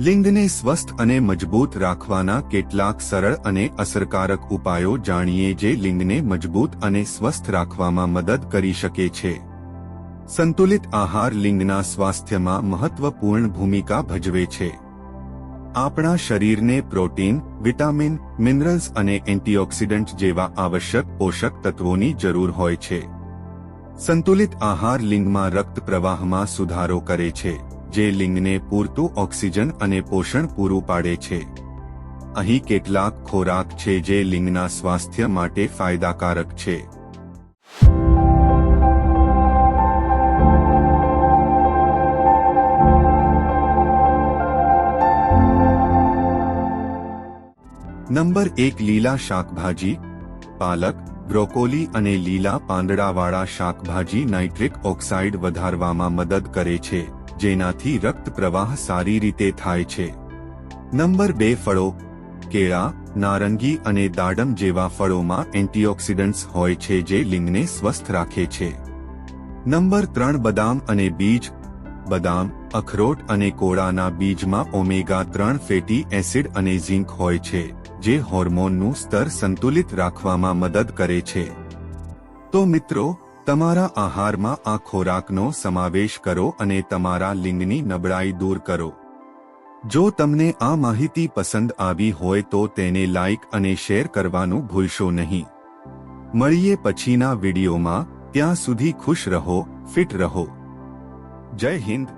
લિંગને સ્વસ્થ અને મજબૂત રાખવાના કેટલાક સરળ અને અસરકારક ઉપાયો જાણીએ જે લિંગને મજબૂત અને સ્વસ્થ રાખવામાં મદદ કરી શકે છે. સંતુલિત આહાર લિંગના સ્વાસ્થ્યમાં મહત્વપૂર્ણ ભૂમિકા ભજવે છે. આપણા શરીરને પ્રોટીન, વિટામિન, મિનરલ્સ અને એન્ટીઓક્સિડન્ટ જેવા આવશ્યક પોષક તત્વોની જરૂર હોય છે. સંતુલિત આહાર લિંગમાં રક્ત પ્રવાહમાં સુધારો કરે છે. જે લિંગને પૂરતું ઓક્સિજન અને પોષણ પૂરું પાડે છે. અહીં કેટલાક ખોરાક છે જે લિંગના સ્વાસ્થ્ય માટે ફાયદાકારક છે. નંબર એક લીલા શાકભાજી, પાલક, બ્રોકોલી અને લીલા પાંદડાવાળા શાકભાજી નાઇટ્રિક ઓક્સાઇડ વધારવામાં મદદ કરે છે. જેનાથી રક્ત પ્રવાહ સારી રીતે થાય છે. નંબર બે ફળો, કેળા, નારંગી અને દાડમ જેવા ફળોમાં એન્ટીઓક્સિડન્ટ્સ હોય છે જે લિંગને સ્વસ્થ રાખે છે. નંબર ત્રણ બદામ અને બીજ, બદામ, અખરોટ અને કોળાના બીજમાં ઓમેગા ત્રણ ફેટી એસિડ અને ઝિંક હોય છે, જે હોર્મોનનું સ્તર સંતુલિત રાખવામાં મદદ કરે છે. તો મિત્રો તમારા આહારમાં આ ખોરાકનો સમાવેશ કરો અને તમારા લિંગની નબળાઈ દૂર કરો. જો તમને આ માહિતી પસંદ આવી હોય તો તેને લાઇક અને શેર કરવાનું ભૂલશો નહીં. મળીએ પછીના વિડીયોમાં, ત્યાં સુધી ખુશ રહો, ફિટ રહો. જય હિન્દ.